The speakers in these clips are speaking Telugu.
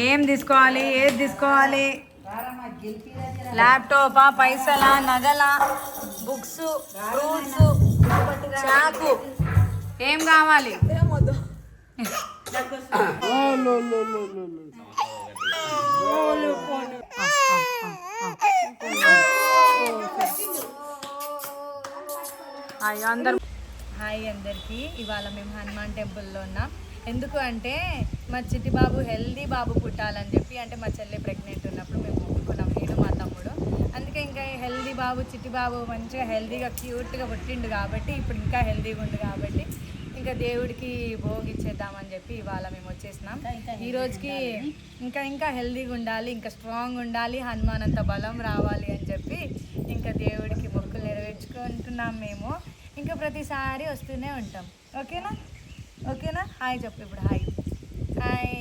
ఏం తీసుకోవాలి ఏది తీసుకోవాలి? ల్యాప్టాపా పైసలా నగలా బుక్స్ ఫ్రూట్స్ చాకు. ఏం కావాలి? హాయ్ అందరు. హాయ్ అందరికీ. ఇవాళ మేము హనుమాన్ టెంపుల్లో ఉన్నాం. ఎందుకు అంటే మా చిట్టి బాబు హెల్దీ బాబు పుట్టాలని చెప్పి అంటే మా చెల్లె ప్రెగ్నెంట్ ఉన్నప్పుడు మేము ఒప్పుకున్నాం నేను మా తమ్ముడు. అందుకే ఇంకా హెల్దీ బాబు చిట్టి బాబు మంచిగా హెల్దీగా క్యూట్గా పుట్టిండు కాబట్టి ఇప్పుడు ఇంకా హెల్దీగా ఉండు కాబట్టి ఇంకా దేవుడికి భోగిచ్చేద్దామని చెప్పి ఇవాళ మేము వచ్చేసినాం. ఈ రోజుకి ఇంకా ఇంకా హెల్దీగా ఉండాలి ఇంకా స్ట్రాంగ్ ఉండాలి హనుమాన్ అంత బలం రావాలి అని చెప్పి ఇంకా దేవుడికి మొక్కులు నెరవేర్చుకుంటున్నాం మేము. ఇంకా ప్రతిసారి వస్తూనే ఉంటాం. ఓకేనా? ఓకేనా? హాయ్ చెప్పు ఇప్పుడు హాయ్. హాయ్.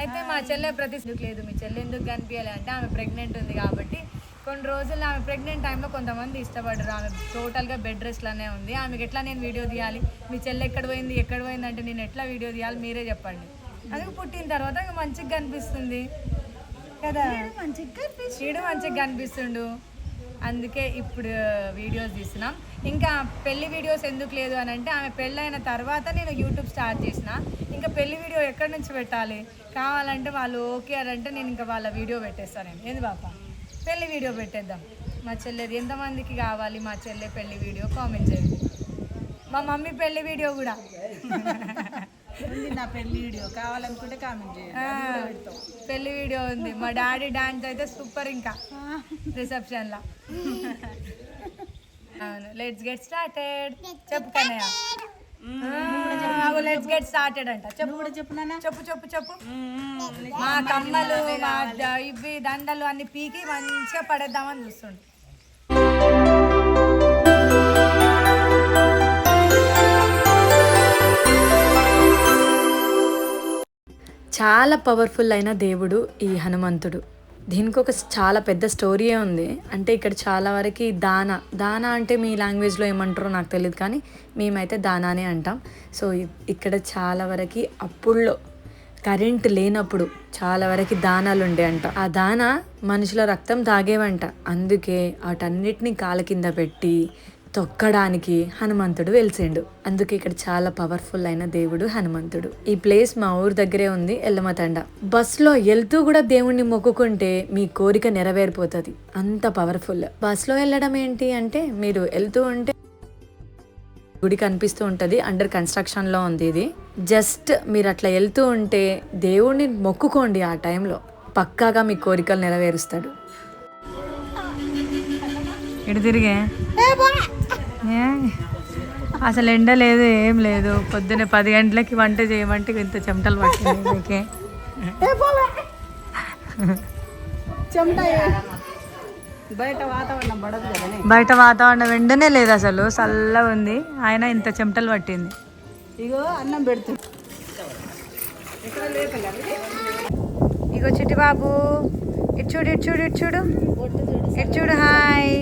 అయితే మా చెల్లె ప్రతి లేదు? మీ చెల్లె ఎందుకు కనిపించాలి అంటే ఆమె ప్రెగ్నెంట్ ఉంది కాబట్టి కొన్ని రోజులు ఆమె ప్రెగ్నెంట్ టైంలో కొంతమంది ఇష్టపడరు. ఆమె టోటల్గా బెడ్ రెస్ట్లోనే ఉంది. ఆమెకి ఎట్లా నేను వీడియో తీయాలి? మీ చెల్లె ఎక్కడ పోయింది? ఎక్కడ పోయింది అంటే నేను ఎట్లా వీడియో తీయాలి? మీరే చెప్పండి. అందుకు పుట్టిన తర్వాత మంచిగా కనిపిస్తుంది. కదా? చీడు మంచిగా కనిపిస్తుండు. అందుకే ఇప్పుడు వీడియోస్ తీస్తున్నాం. ఇంకా పెళ్ళి వీడియోస్ ఎందుకు లేదు అని అంటే ఆమె పెళ్ళైన తర్వాత నేను యూట్యూబ్ స్టార్ట్ చేసిన. ఇంకా పెళ్ళి వీడియో ఎక్కడి నుంచి పెట్టాలి? కావాలంటే వాళ్ళు ఓకే అని అంటే నేను ఇంకా వాళ్ళ వీడియో పెట్టేస్తాను నేను. ఏంది బాపా? పెళ్ళి వీడియో పెట్టేద్దాం. మా చెల్లెది ఎంతమందికి కావాలి మా చెల్లె పెళ్ళి వీడియో? కామెంట్ చేయండి. మా మమ్మీ పెళ్ళి వీడియో కూడా. నా పెళ్ళి వీడియో. కావాలనుకుంటే కామెంట్ చేయండి. పెళ్ళి వీడియో ఉంది. మా డాడీ డాన్స్ అయితే సూపర్ ఇంకా. రిసెప్షన్ లా అవును లెట్స్ గెట్ స్టార్టెడ్ చెప్పు కన్నయ్య. లెట్స్ గెట్ స్టార్టెడ్ అంట. చెప్పు. కూడా చెప్పు నాన్న. చెప్పు చెప్పు చెప్పు. మా కమ్మలు మా ఇవి దండలు అన్ని పీకి మంచిగా పడేద్దామని చూస్తుండు. చాలా పవర్ఫుల్ అయిన దేవుడు ఈ హనుమంతుడు. దీనికి ఒక చాలా పెద్ద స్టోరీయే ఉంది. అంటే ఇక్కడ చాలా వరకు దాన దాన అంటే మీ లాంగ్వేజ్లో ఏమంటారో నాకు తెలియదు కానీ మేమైతే దానానే అంటాం. సో ఇక్కడ చాలా వరకు అప్పుల్లో కరెంట్ లేనప్పుడు చాలా వరకు దానాలు ఉండే అంట. ఆ దాన మనుషుల రక్తం తాగేవంట. అందుకే వాటన్నిటిని కాల కింద పెట్టి తొక్కడానికి హనుమంతుడు వెలిసిండు. అందుకే ఇక్కడ చాలా పవర్ఫుల్ అయిన దేవుడు హనుమంతుడు. ఈ ప్లేస్ మా ఊరు దగ్గరే ఉంది ఎల్లమతండ. బస్సులో వెళ్తూ కూడా దేవుణ్ణి మొక్కుకుంటే మీ కోరిక నెరవేరిపోతుంది. అంత పవర్ఫుల్ బస్సులో వెళ్ళడం ఏంటి అంటే మీరు వెళ్తూ ఉంటే గుడి కనిపిస్తూ ఉంటుంది అండర్ కన్స్ట్రక్షన్లో ఉంది ఇది. జస్ట్ మీరు అట్లా వెళ్తూ ఉంటే దేవుణ్ణి మొక్కుకోండి ఆ టైంలో పక్కాగా మీ కోరికలు నెరవేరుస్తాడు. ఇటు తిరిగే? అసలు ఎండ లేదు ఏం లేదు. పొద్దున్న పది గంటలకి వంట చేయమంటే ఇంత చెమటలు పట్టింది మీకే బయట వాతావరణం ఎండనే లేదు అసలు. చల్లగా ఉంది. ఆయన ఇంత చెమటలు పట్టింది. ఇగో అన్నం పెడుతుంది ఇగో చిట్టి బాబు ఇటు చూడు ఇటు చూడు ఇటు చూడు. ఇటు చూడు హాయ్.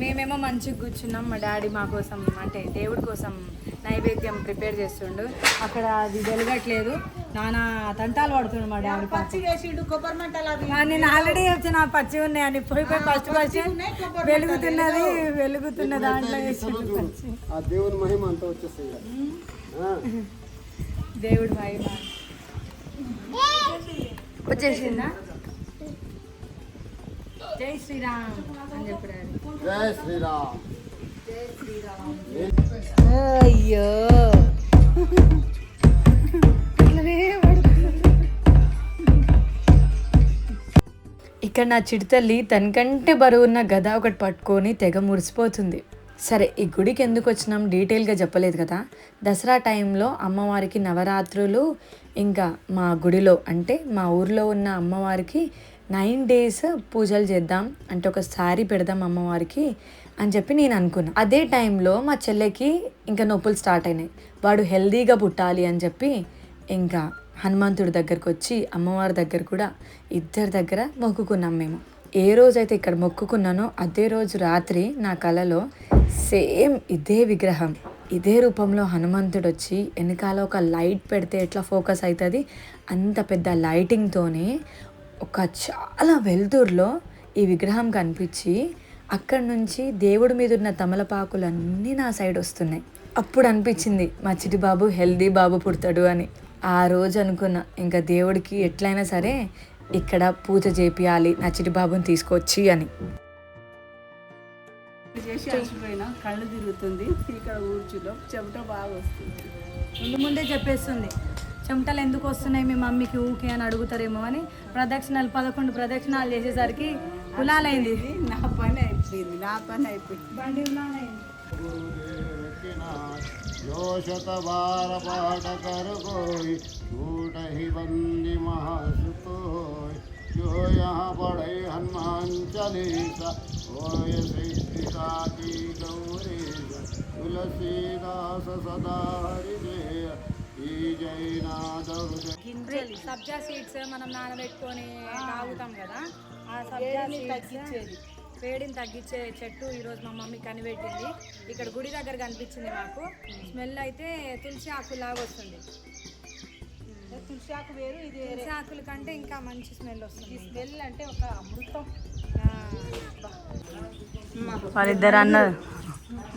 మేమేమో మంచిగా కూర్చున్నాం. మా డాడీ మా కోసం అంటే దేవుడి కోసం నైవేద్యం ప్రిపేర్ చేస్తుండు. అక్కడ అది వెలగట్లేదు. నానా తంటాలు పడుతుండు మా డాడీ. పచ్చి వేసిండు కొబ్బరి మంటలు నేను ఆల్రెడీ వచ్చిన పచ్చి ఉన్నాయని పోయి పోయి ఫస్ట్ ఫస్ట్ వెలుగుతున్నది వెలుగుతున్న దాంట్లో పచ్చి. ఆ దేవుని మహిమ అంతా వచ్చేస్తాయి ఆ, దేవుడి మహిమ వచ్చేసిందా? జై శ్రీరామ్ అని చెప్పారు. జై శ్రీరామ్. అయ్యో. ఇక్కడ నా చిడతల్లి తనకంటే బరువున్న గద ఒకటి పట్టుకొని తెగ మురిసిపోతుంది. సరే ఈ గుడికి ఎందుకు వచ్చినాం? డీటెయిల్గా చెప్పలేదు కదా. దసరా టైంలో అమ్మవారికి నవరాత్రులు ఇంకా మా గుడిలో అంటే మా ఊర్లో ఉన్న అమ్మవారికి నైన్ డేస్ పూజలు చేద్దాం అంటే ఒక శారీ పెడదాం అమ్మవారికి అని చెప్పి నేను అనుకున్నా. అదే టైంలో మా చెల్లెకి ఇంకా నొప్పులు స్టార్ట్ అయినాయి. వాడు హెల్దీగా పుట్టాలి అని చెప్పి ఇంకా హనుమంతుడి దగ్గరకు వచ్చి అమ్మవారి దగ్గర కూడా ఇద్దరి దగ్గర మొక్కుకున్నాం మేము. ఏ రోజైతే ఇక్కడ మొక్కుకున్నానో అదే రోజు రాత్రి నా కలలో సేమ్ ఇదే విగ్రహం. ఇదే రూపంలో హనుమంతుడు వచ్చి వెనకాల ఒక లైట్ పెడితే ఎట్లా ఫోకస్ అవుతుంది అంత పెద్ద లైటింగ్తోనే ఒక చాలా వెలుతురులో ఈ విగ్రహం కనిపించి అక్కడి నుంచి దేవుడి మీద ఉన్న తమలపాకులన్నీ నా సైడ్ వస్తున్నాయి. అప్పుడు అనిపించింది మా చిటి బాబు హెల్దీ బాబు పుడతాడు అని. ఆ రోజు అనుకున్నా ఇంకా దేవుడికి ఎట్లయినా సరే ఇక్కడ పూజ చేపియాలి నా చిటి బాబుని తీసుకొచ్చి అని. కళ్ళు తిరుగుతుంది ఇక్కడ కూర్చున్నాం చెమట బాగా వస్తుంది. ముందు ముందే చెప్పేస్తుంది చెమటలు ఎందుకు వస్తున్నాయి మీ మమ్మీకి ఊకే అని అడుగుతారేమో అని. ప్రదక్షిణాలు పదకొండు ప్రదక్షిణాలు చేసేసరికి కులాలైంది. ఇది నా పని అయిపోయింది నా పని అయిపోయింది. బండి जो शत बार पाठ कर कोई झूठ ही बंदी महासुतोय जो यहाँ पढ़े हनुमान चालीसा होय सिद्धिका की गौरी तुलसीदास सदा हरिजय ఈ జైనాథ సబ్జా సీడ్స్ మనం నానబెట్టుకొని తాగుతాం కదా ఆ సబ్జా వేడిని సీడ్స్ తగ్గించేది. వేడిని తగ్గించే చెట్టు ఈరోజు మా మమ్మీ కనిపెట్టింది. ఇక్కడ గుడి దగ్గర కనిపించింది మాకు. స్మెల్ అయితే తులసి ఆకులాగా వస్తుంది. తులసి ఆకు వేరు ఇది తులసి ఆకుల కంటే ఇంకా మంచి స్మెల్ వస్తుంది ఈ స్మెల్ అంటే ఒక అమృతం. వాళ్ళిద్దరు అన్నారు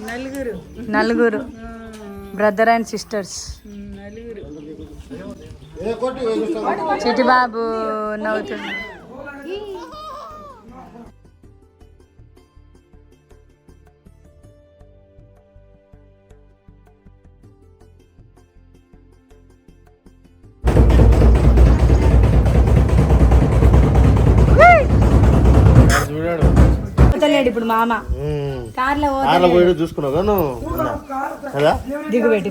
నలుగురు. నలుగురు. బ్రదర్ అండ్ సిస్టర్స్ నలుగురు. ఏ కొట్టి వేగుస్తాం చిటి బాబు నవ్వుతుంది ఇప్పుడు మామ. కార్లో చూసుకున్నావు దిగుబెట్టి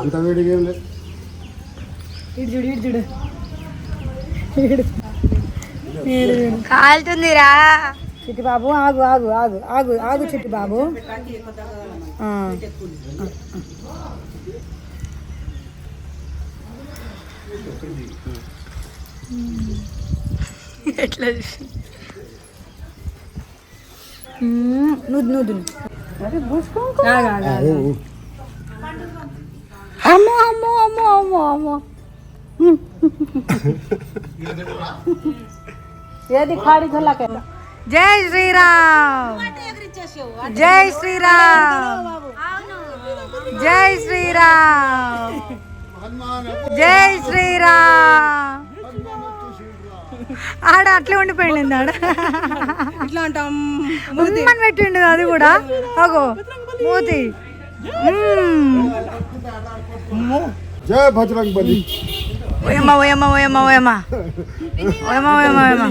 అంత వేడిగా ఏం లేదు. చూడు. ఇటు చూడు. కాలుతుందిరా. చిట్టి బాబు ఆగు ఆగు ఆగు ఆగు ఆగు చిట్టి బాబు ఆ. ఎట్లా. నువ్వు నువ్వు. అమ్మో అమ్మో అమ్మో అమ్మో అమ్మో ఏది ఖాళీ ఝలక జై శ్రీరామ్. జై శ్రీరామ్. జై శ్రీరామ్. జై శ్రీరామ్. ఆడ అట్లే ఉండిపోయింది ఆడ ఇట్లా అంటాం. ఉమ్మని పెట్టిండు అది కూడా. అగో మూతి. జై బజరంగ్ బలి ఓయమ్మ ఓయమ్మ ఓయమ్మ. ఓయమ్మ ఓయమ్మ ఓయమ్మ. ఓయమ్మ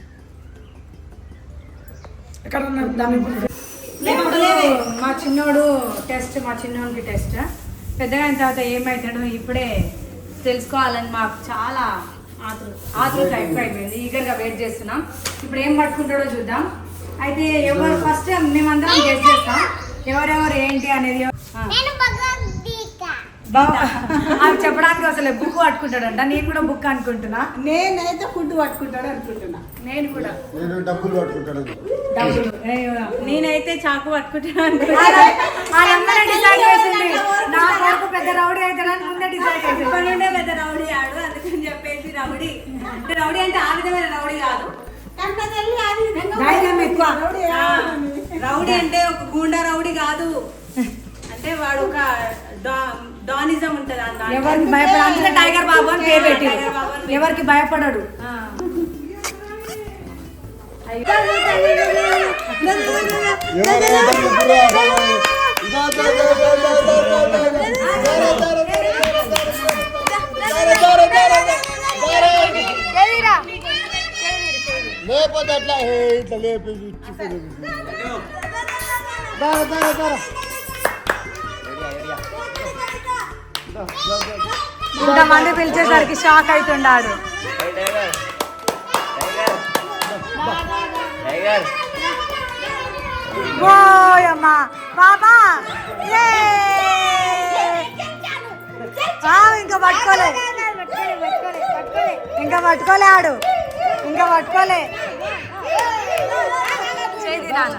ఎక్కడ దాన్ని ఇప్పుడు మా చిన్నోడు టెస్ట్ మా చిన్నోడికి టెస్ట్. పెద్దగా అయిన తర్వాత ఏమవుతాడో ఇప్పుడే తెలుసుకోవాలని మాకు చాలా ఆతృ ఆతృత ఎక్కువైపోయింది ఈగర్గా వెయిట్ చేస్తున్నాం. ఇప్పుడు ఏం పట్టుకుంటాడో చూద్దాం. అయితే ఎవరు ఫస్ట్ మేమందరం గెస్ట్ చేస్తాం. ఎవరెవరు ఏంటి అనేది అది చెప్పడానికి అసలు బుక్ పట్టుకుంటాడంట. నేను కూడా బుక్ అనుకుంటున్నా. నేనైతే ఫుడ్ పట్టుకుంటాడు అనుకుంటున్నా. నేను కూడా. నేను డబ్బులు పట్టుకుంటాను. డబ్బులు. నేనైతే చాకు పట్టుకుంటాను వాళ్ళందరూ డిసైడ్ చేసింది. నా కొడుకు పెద్ద రౌడీ అవుతాడని ముందే డిసైడ్ చేసింది. ఇప్పటి నుండే పెద్ద రౌడీ ఆడు అందుకని చెప్పేసి రౌడీ. అంటే రౌడీ అంటే ఆ విధమైన రౌడీ కాదు. రౌడీ అంటే ఒక గూండా రౌడీ కాదు. అంటే వాడు ఒక డా- డానిజం ఉంటది ఆ దాంట్లో. ఎవరికి భయపడ అందుకే టైగర్ బాబు అని పేరు పెట్టి టైగర్ బాబు అని ఎవరికి భయపడడు ఆ. లేకపోతే అట్లా ఇట్లా లేపి ఇచ్చి ఇంతమంది పిలిచేసరికి షాక్ అవుతుండాడు ఓయమ్మా బాబా ఇంకా పట్టుకోలే. ఇంకా పట్టుకోలే ఆడు. ఇంకా పట్టుకోలే. చేతి నాన్న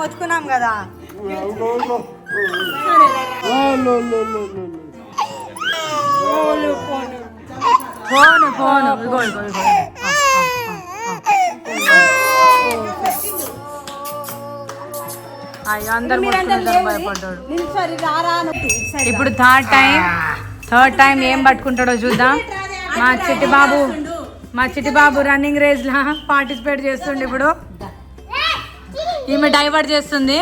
మొత్తుకున్నాం కదా. ఇప్పుడు థర్డ్ టైం థర్డ్ టైం ఏం పట్టుకుంటాడో చూద్దాం. మా చిట్టి బాబు మా చిట్టి బాబు రన్నింగ్ రేస్ లా పార్టిసిపేట్ చేస్తుండే ఇప్పుడు. ఈమె డైవర్ట్ చేస్తుంది.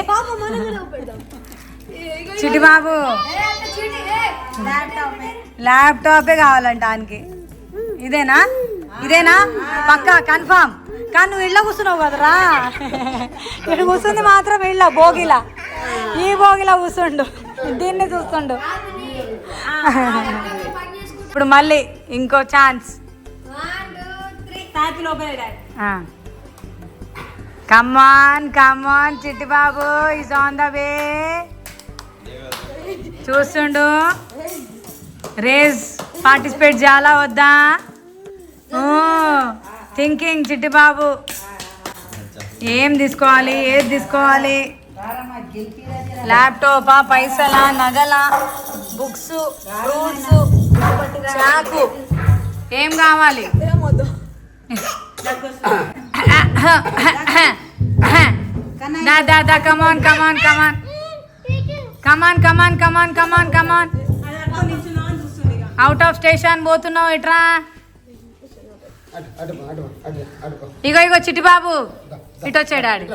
చిట్టి బాబు. ల్యాప్టాపే కావాలంట ఆయనకి. ఇదేనా? ఇదేనా? పక్కా కన్ఫామ్ కానీ నువ్వు ఇళ్ళ కూర్చున్నావు కదరా? ఇక్కడ కూర్చుంది మాత్రం ఇళ్ళ భోగిలా. ఈ భోగిలా కూర్చుండు. దీన్ని చూస్తుండు. ఇప్పుడు మళ్ళీ ఇంకో chance come on come on Chitti Babu is on the way చూస్తుండు. రేస్ పార్టిసిపేట్ చేయాలా వద్దా? థింకింగ్ చిట్టి బాబు ఏం తీసుకోవాలి ఏది తీసుకోవాలి? ల్యాప్టాపా పైసలా నగలా బుక్స్ ఫ్రూట్స్ చాకు. ఏం కావాలి? Da, da, da, come on, come on, come on. Come on, come on, come on, come on, come on. Out of station పోతున్నావు ఇట్రా ఇగో ఇగో చిట్టిబాబు ఇటు వచ్చాడు ఆడి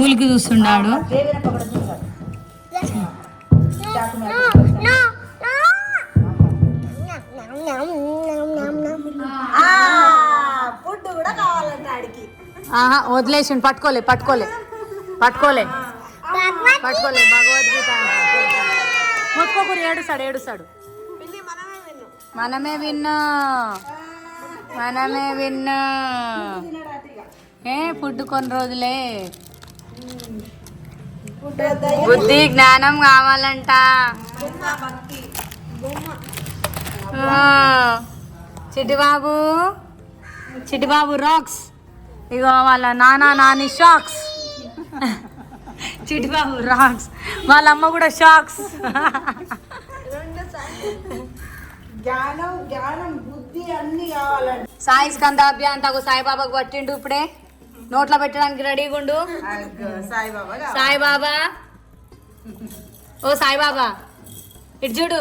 ఊలికి చూస్తున్నాడు ఫుడ్ కూడా కావాలంట ఆడికి ఆహా వదిలేసి పట్టుకోలే పట్టుకోలే పట్టుకోలే. పట్టుకోలే భగవద్గీత. మొత్తుకోకూరు ఏడుస్తాడు ఏడుస్తాడు. మనమే విన్నా మనమే విన్నా. ఏ ఫుడ్ కొన్ని రోజులే. బుద్ధి జ్ఞానం కావాలంట. ఆ, చిట్టిబాబు చిట్టిబాబు రాక్స్ ఇగో వాళ్ళ నాన్న నాని షాక్స్ చిట్టిబాబు రాక్స్ వాళ్ళ అమ్మ కూడా షాక్స్ జ్ఞానం జ్ఞానం బుద్ధి అన్ని కావాలంట సాయి స్కందాభ్య అంతకు సాయిబాబాకు పట్టిండు ఇప్పుడే? నోట్లో పెట్టడానికి రెడీగా ఉండు. సాయిబాబా. సాయిబాబా. ఓ సాయిబాబా. ఇటు చూడు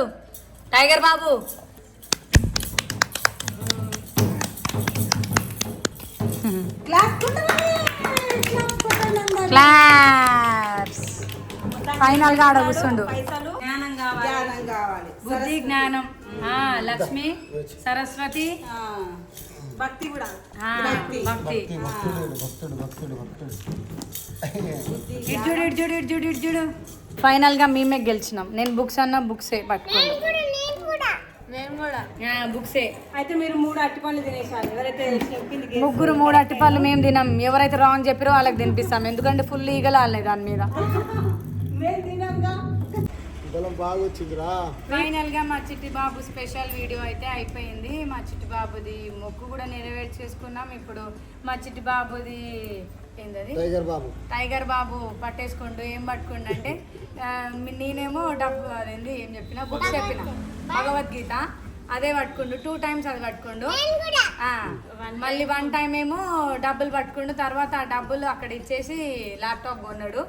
టైగర్ బాబు. క్లాప్స్ ఫైనల్గా ఆడ కూర్చుండు. జ్ఞానం కావాలి. బుద్ధి జ్ఞానం. ఆ, లక్ష్మి సరస్వతి. ఆ, భక్తి కూడా. భక్తి. భక్తుడు భక్తుడు భక్తుడు భక్తుడు. ఇటు చూడు ఇటు చూడు ఇటు చూడు ఇటు చూడు. ఫైనల్గా మేమే గెలిచినాం. నేను బుక్స్ అన్న బుక్సే పట్టుకోండి బుక్సే అయితే మీరు మూడు అట్టి పనులు తినేసారు ఎవరైతే చెప్పింది ముగ్గురు మూడు అట్టిపళ్ళు మేము తినాం. ఎవరైతే రాంగ్ చెప్పారో వాళ్ళకి తినిపిస్తాం. ఎందుకంటే ఫుల్ ఈగలు ఆడలేదు దాని మీద. మేము తినంగా. బలం బాగా వచ్చిందిరా ఫైనల్గా మా చిట్టి బాబు స్పెషల్ వీడియో అయితే అయిపోయింది. మా చిట్టి బాబుది మొక్కు కూడా నెరవేర్చేసుకున్నాం ఇప్పుడు మా చిట్టి బాబుది ఏంటది టైగర్ బాబు. టైగర్ బాబు పట్టేసుకోండు ఏం పట్టుకోండు అంటే నేనేమో డబ్బు అదేంది ఏం చెప్పిన బుక్స్ చెప్పిన. భగవద్గీత. అదే పట్టుకుండు టూ టైమ్స్ అది పట్టుకుండు. ఆ, మళ్ళీ వన్ టైం ఏమో డబ్బులు పట్టుకుండు తర్వాత ఆ డబ్బులు అక్కడ ఇచ్చేసి ల్యాప్టాప్ కొన్నాడు.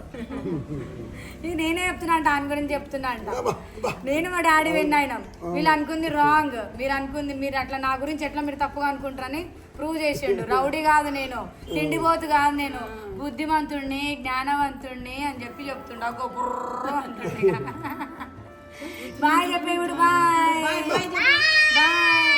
ఇది నేనే చెప్తున్నా అంట ఆయన గురించి చెప్తున్నా అంట. నేను మా డాడీ విన్ అయినాం వీళ్ళు అనుకుంది రాంగ్ మీరు అనుకుంది మీరు అట్లా నా గురించి ఎట్లా మీరు తప్పుగా అనుకుంటారని ప్రూవ్ చేసిండు. రౌడీ కాదు నేను. తిండిపోతు కాదు నేను. బుద్ధిమంతుడిని జ్ఞానవంతుడిని అని చెప్పి చెప్తుండ. ఒక బుర్ర అంటుండే బాయ్ చెప్పేవుడు బాయ్ బాయ్